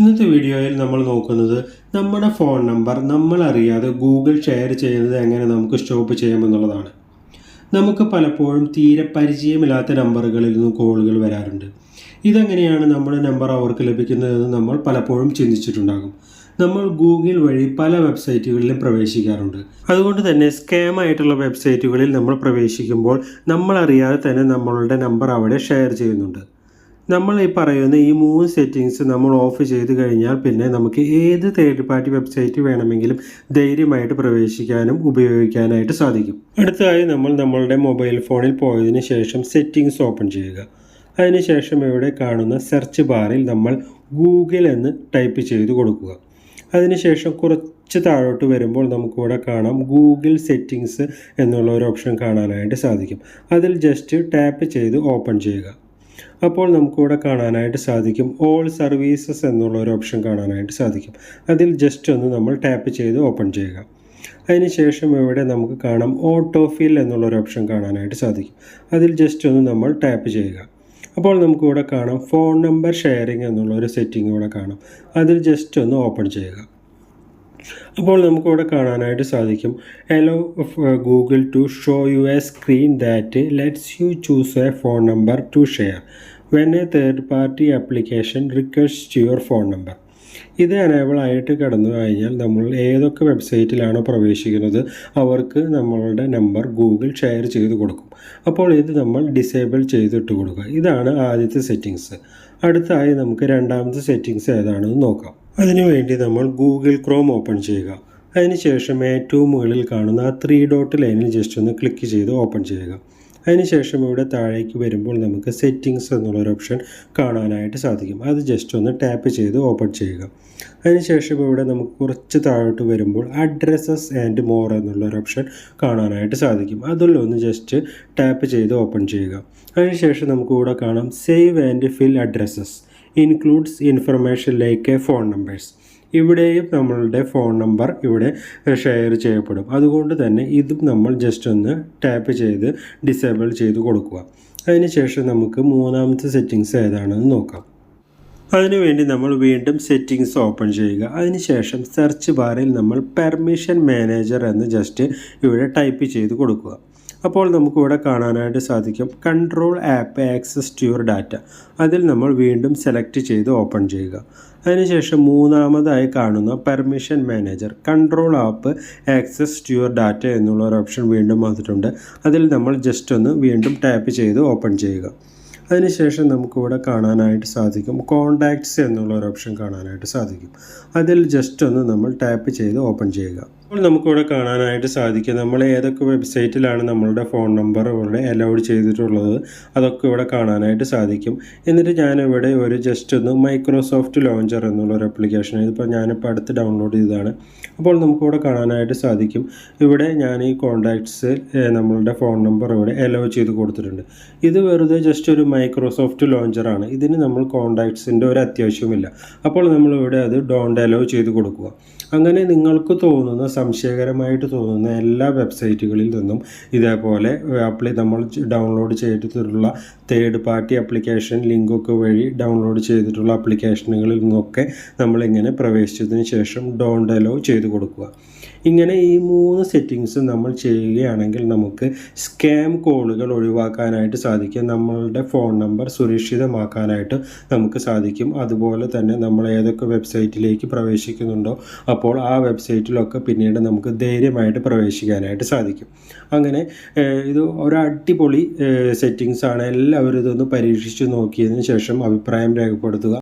ഇന്നത്തെ വീഡിയോയിൽ നമ്മൾ നോക്കുന്നത് നമ്മുടെ ഫോൺ നമ്പർ നമ്മൾ അറിയാതെ ഗൂഗിൾ ഷെയർ ചെയ്യുന്നത് എങ്ങനെ നമുക്ക് സ്റ്റോപ്പ് ചെയ്യാമെന്നുള്ളതാണ് നമുക്ക് പലപ്പോഴും തീരെ പരിചയമില്ലാത്ത നമ്പറുകളിൽ നിന്ന് കോളുകൾ വരാറുണ്ട്. ഇതെങ്ങനെയാണ് നമ്മുടെ നമ്പർ അവർക്ക് ലഭിക്കുന്നതെന്ന് നമ്മൾ പലപ്പോഴും ചിന്തിച്ചിട്ടുണ്ടാകും. നമ്മൾ ഗൂഗിൾ വഴി പല വെബ്സൈറ്റുകളിലും പ്രവേശിക്കാറുണ്ട്. അതുകൊണ്ട് തന്നെ സ്കാം ആയിട്ടുള്ള വെബ്സൈറ്റുകളിൽ നമ്മൾ പ്രവേശിക്കുമ്പോൾ നമ്മൾ അറിയാതെ തന്നെ നമ്മളുടെ നമ്പർ അവിടെ ഷെയർ ചെയ്യുന്നുണ്ട്. നമ്മൾ ഈ പറയുന്ന ഈ മൂന്ന് സെറ്റിങ്സ് നമ്മൾ ഓഫ് ചെയ്ത് കഴിഞ്ഞാൽ പിന്നെ നമുക്ക് ഏത് തേർഡ് പാർട്ടി വെബ്സൈറ്റ് വേണമെങ്കിലും ധൈര്യമായിട്ട് പ്രവേശിക്കാനും ഉപയോഗിക്കാനായിട്ട് സാധിക്കും. അടുത്തതായി നമ്മൾ നമ്മളുടെ മൊബൈൽ ഫോണിൽ പോയതിന് ശേഷം സെറ്റിങ്സ് ഓപ്പൺ ചെയ്യുക. അതിനുശേഷം ഇവിടെ കാണുന്ന സെർച്ച് ബാറിൽ നമ്മൾ ഗൂഗിൾ എന്ന് ടൈപ്പ് ചെയ്ത് കൊടുക്കുക. അതിനുശേഷം കുറച്ച് താഴോട്ട് വരുമ്പോൾ നമുക്കിവിടെ കാണാം ഗൂഗിൾ സെറ്റിങ്സ് എന്നുള്ള ഒരു ഓപ്ഷൻ കാണാനായിട്ട് സാധിക്കും. അതിൽ ജസ്റ്റ് ടാപ്പ് ചെയ്ത് ഓപ്പൺ ചെയ്യുക. അപ്പോൾ നമുക്കിവിടെ കാണാനായിട്ട് സാധിക്കും. ഓൾ സർവീസസ് എന്നുള്ള ഒരു ഓപ്ഷൻ കാണാനായിട്ട് സാധിക്കും. അതിൽ ജസ്റ്റ് ഒന്ന് നമ്മൾ ടാപ്പ് ചെയ്ത് ഓപ്പൺ ചെയ്യുക. അതിനുശേഷം ഇവിടെ നമുക്ക് കാണാം ഓട്ടോ ഫിൽ എന്നുള്ള ഒരു ഓപ്ഷൻ കാണാനായിട്ട് സാധിക്കും. അതിൽ ജസ്റ്റ് ഒന്ന് നമ്മൾ ടാപ്പ് ചെയ്യുക. അപ്പോൾ നമുക്കിവിടെ കാണാം ഫോൺ നമ്പർ ഷെയറിംഗ് എന്നുള്ള ഒരു സെറ്റിംഗ് ഇവിടെ കാണാം. അതിൽ ജസ്റ്റ് ഒന്ന് ഓപ്പൺ ചെയ്യുക. അപ്പോൾ നമുക്കിവിടെ കാണാനായിട്ട് സാധിക്കും. Hello Google to show you a screen that lets you choose a phone number to share when a third party application request your phone number ഇത് എനേബിൾ ആയിട്ട് കടന്നു കഴിഞ്ഞാൽ നമ്മൾ ഏതൊക്കെ വെബ്സൈറ്റിലാണോ പ്രവേശിക്കുന്നത് അവർക്ക് നമ്മളുടെ നമ്പർ ഗൂഗിൾ ഷെയർ ചെയ്ത് കൊടുക്കും. അപ്പോൾ ഇത് നമ്മൾ ഡിസേബിൾ ചെയ്തിട്ട് കൊടുക്കുക. ഇതാണ് ആദ്യത്തെ സെറ്റിങ്സ് അടുത്തായി നമുക്ക് രണ്ടാമത്തെ സെറ്റിങ്സ് ഏതാണെന്ന് നോക്കാം. അതിനുവേണ്ടി നമ്മൾ ഗൂഗിൾ ക്രോം ഓപ്പൺ ചെയ്യുക. അതിനുശേഷം ഏറ്റവും മുകളിൽ കാണുന്ന ആ ത്രീ ഡോട്ട് ലൈനിൽ ജസ്റ്റ് ഒന്ന് ക്ലിക്ക് ചെയ്ത് ഓപ്പൺ ചെയ്യുക. അതിനുശേഷം ഇവിടെ താഴേക്ക് വരുമ്പോൾ നമുക്ക് സെറ്റിങ്സ് എന്നുള്ളൊരു ഓപ്ഷൻ കാണാനായിട്ട് സാധിക്കും. അത് ജസ്റ്റ് ഒന്ന് ടാപ്പ് ചെയ്ത് ഓപ്പൺ ചെയ്യുക. അതിനുശേഷം ഇവിടെ നമുക്ക് കുറച്ച് താഴോട്ട് വരുമ്പോൾ അഡ്രസ്സസ് ആൻഡ് മോർ എന്നുള്ളൊരു ഓപ്ഷൻ കാണാനായിട്ട് സാധിക്കും. അതിലൊന്ന് ജസ്റ്റ് ടാപ്പ് ചെയ്ത് ഓപ്പൺ ചെയ്യുക. അതിനുശേഷം നമുക്ക് ഇവിടെ കാണാം save and fill addresses includes information like a phone numbers ഇവിടെയും നമ്മളുടെ ഫോൺ നമ്പർ ഇവിടെ ഷെയർ ചെയ്യപ്പെടും. അതുകൊണ്ട് തന്നെ ഇതും നമ്മൾ ജസ്റ്റ് ഒന്ന് ടാപ്പ് ചെയ്ത് ഡിസേബിൾ ചെയ്ത് കൊടുക്കുക. അതിനുശേഷം നമുക്ക് മൂന്നാമത്തെ സെറ്റിങ്സ് ഏതാണെന്ന് നോക്കാം. അതിനുവേണ്ടി നമ്മൾ വീണ്ടും സെറ്റിങ്സ് ഓപ്പൺ ചെയ്യുക. അതിനുശേഷം സെർച്ച് ബാറിൽ നമ്മൾ പെർമിഷൻ മാനേജർ എന്ന് ജസ്റ്റ് ഇവിടെ ടൈപ്പ് ചെയ്ത് കൊടുക്കുക. അപ്പോൾ നമുക്കിവിടെ കാണാനായിട്ട് സാധിക്കും. Control app access to your data അതിൽ നമ്മൾ വീണ്ടും സെലക്ട് ചെയ്ത് ഓപ്പൺ ചെയ്യുക. അതിനുശേഷം മൂന്നാമതായി കാണുന്ന permission manager control app access to your data എന്നുള്ള ഒരു ഓപ്ഷൻ വീണ്ടും വന്നിട്ടുണ്ട്. അതിൽ നമ്മൾ ജസ്റ്റ് ഒന്ന് വീണ്ടും ടാപ്പ് ചെയ്ത് ഓപ്പൺ ചെയ്യുക. അതിനുശേഷം നമുക്കിവിടെ കാണാനായിട്ട് സാധിക്കും. കോണ്ടാക്ട്സ് എന്നുള്ള ഒരു ഓപ്ഷൻ കാണാനായിട്ട് സാധിക്കും. അതിൽ ജസ്റ്റ് ഒന്ന് നമ്മൾ ടാപ്പ് ചെയ്ത് ഓപ്പൺ ചെയ്യുക. അപ്പോൾ നമുക്കിവിടെ കാണാനായിട്ട് സാധിക്കും. നമ്മൾ ഏതൊക്കെ വെബ്സൈറ്റിലാണ് നമ്മളുടെ ഫോൺ നമ്പർ ഇവിടെ അലൗഡ് ചെയ്തിട്ടുള്ളത് അതൊക്കെ ഇവിടെ കാണാനായിട്ട് സാധിക്കും. എന്നിട്ട് ഞാനിവിടെ ഒരു ജസ്റ്റ് ഒന്ന് മൈക്രോസോഫ്റ്റ് ലോഞ്ചർ എന്നുള്ള ഒരു ആപ്ലിക്കേഷൻ ഇതിപ്പോൾ ഞാനിപ്പോൾ അടുത്ത് ഡൗൺലോഡ് ചെയ്തതാണ്. അപ്പോൾ നമുക്കിവിടെ കാണാനായിട്ട് സാധിക്കും. ഇവിടെ ഞാൻ ഈ കോണ്ടാക്ട്സ് നമ്മളുടെ ഫോൺ നമ്പർ ഇവിടെ അലോ ചെയ്ത് കൊടുത്തിട്ടുണ്ട്. ഇത് വെറുതെ ജസ്റ്റ് ഒരു മൈക്രോസോഫ്റ്റ് ലോഞ്ചറാണ് ഇതിന് നമ്മൾ കോണ്ടാക്ട്സിന്റെ ഒരു അത്യാവശ്യവുമില്ല. അപ്പോൾ നമ്മളിവിടെ അത് ഡോണ്ട് അലോ ചെയ്ത് കൊടുക്കുക. അങ്ങനെ നിങ്ങൾക്ക് തോന്നുന്ന സംശയകരമായിട്ട് തോന്നുന്ന എല്ലാ വെബ്സൈറ്റുകളിൽ നിന്നും ഇതേപോലെ അപ്ലൈ നമ്മൾ ഡൗൺലോഡ് ചെയ്തിട്ടുള്ള തേർഡ് പാർട്ടി ആപ്ലിക്കേഷൻ ലിങ്കൊക്കെ വഴി ഡൗൺലോഡ് ചെയ്തിട്ടുള്ള ആപ്ലിക്കേഷനുകളിൽ നിന്നൊക്കെ നമ്മളിങ്ങനെ പ്രവേശിച്ചതിന് ശേഷം ഡോണ്ട് അലോ ചെയ്ത് കൊടുക്കുക. ഇങ്ങനെ ഈ മൂന്ന് സെറ്റിങ്സ് നമ്മൾ ചെയ്യുകയാണെങ്കിൽ നമുക്ക് സ്കാം കോളുകൾ ഒഴിവാക്കാനായിട്ട് സാധിക്കും. നമ്മളുടെ ഫോൺ നമ്പർ സുരക്ഷിതമാക്കാനായിട്ട് നമുക്ക് സാധിക്കും. അതുപോലെ തന്നെ നമ്മൾ ഏതൊക്കെ വെബ്സൈറ്റിലേക്ക് പ്രവേശിക്കുന്നുണ്ടോ അപ്പോൾ ആ വെബ്സൈറ്റിലൊക്കെ പിന്നീട് നമുക്ക് ധൈര്യമായിട്ട് പ്രവേശിക്കാനായിട്ട് സാധിക്കും. അങ്ങനെ ഇത് ഒരു അടിപൊളി സെറ്റിങ്സ് ആണ്. എല്ലാവരും ഇതൊന്ന് പരീക്ഷിച്ച് നോക്കിയതിന് ശേഷം അഭിപ്രായം രേഖപ്പെടുത്തുക.